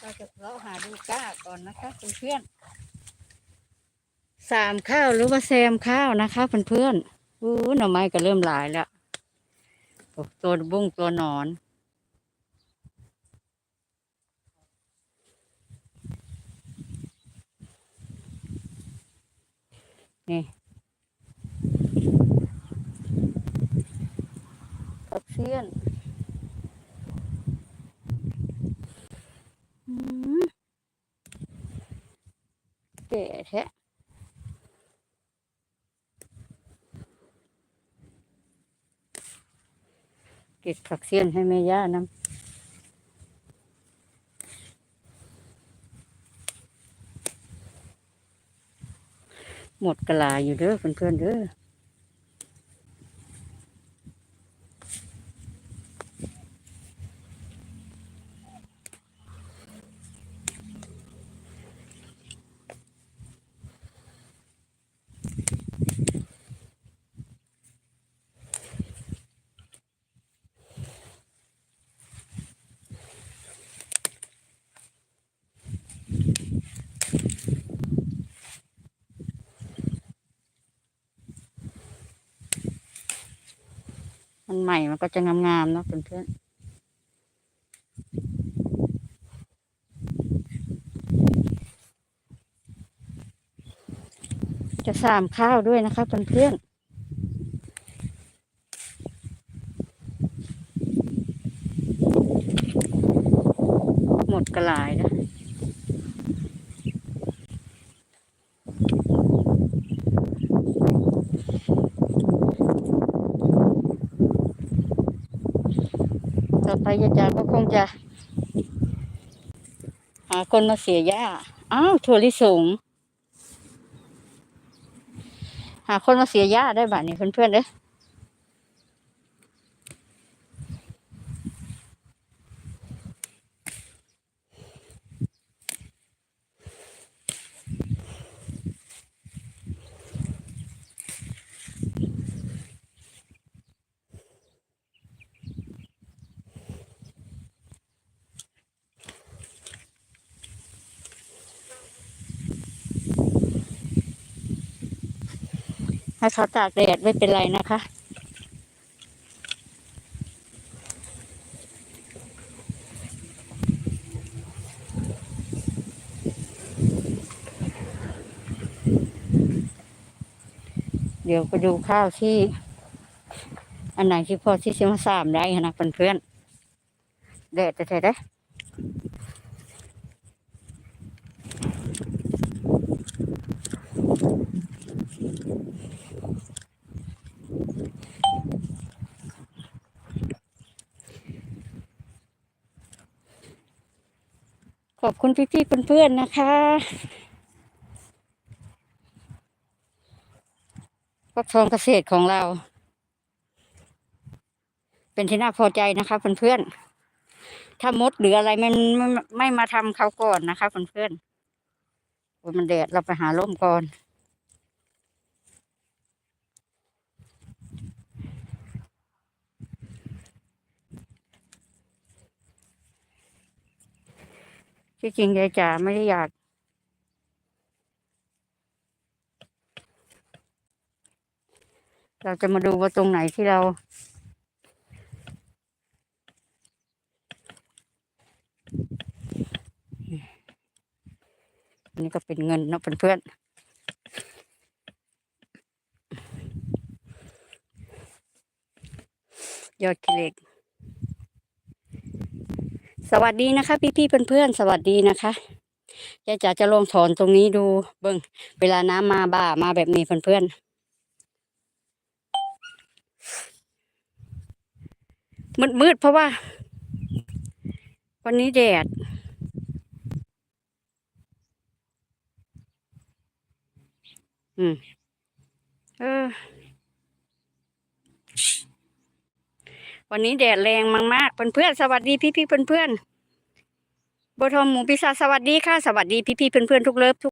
เราจะเลาะหาดูก้าก่อนนะคะเพื่อนสามข้าวหรือว่าแซมข้าวนะคะเพื่อนๆอู้หน่อไม้ก็เริ่มหลายแล้วตัวบุ้งตัวหนอนนี่ผักเสี้ยนอืม แก่แท้เก็บผักเสี้ยนให้แม่ย่าน้ำหมดกะลาอยู่เด้อเพื่อนๆเด้อ มันใหม่มันก็จะงามๆเนาะเพื่อนๆจะสามข้าวด้วยนะคะเพื่อนๆหมดกระลายนะ ต่อาจารย์ก็คงจะหาคนมาเสียหญ้าอ้าวถั่วลิสงหาคนมาเสียหญ้าได้บ้านี้เพื่อนๆเด้อ ให้เขาตากแดดไม่เป็นไรนะคะ เดี๋ยวไปดูข้าวที่ อันไหนที่พอที่จะมาสามได้นะเพื่อนๆแดดจะแท้ได้ ขอบคุณพี่ๆเพื่อนๆนะคะ ฟักทองเกษตรของเรา เป็นที่น่าพอใจนะคะเพื่อนๆ ถ้ามดหรืออะไรมันไม่ไม่มาทำเขาก่อนนะคะเพื่อนๆมันแดดเราไปหาร่มก่อน ที่จริงยายจ๋าไม่ได้อยาก เราจะมาดูว่าตรงไหนที่เรา อันนี้ก็เป็นเงินเนาะเพื่อนๆยอดกิเลก สวัสดีนะคะ พี่ๆเพื่อนๆสวัสดีนะคะยายจ๋าจะลองถอนตรงนี้ดูเบิ้งเวลาน้ำมาบ่ามาแบบนี้เพื่อนๆมืดมืดเพราะว่า วันนี้แดดอืมเออ วันนี้แดดแรงมากๆเพื่อนๆสวัสดีพี่ๆเพื่อนๆบัวทอมหมูพิซซ่าสวัสดีค่ะ สวัสดีพี่ๆเพื่อนๆทุกเลิฟทุก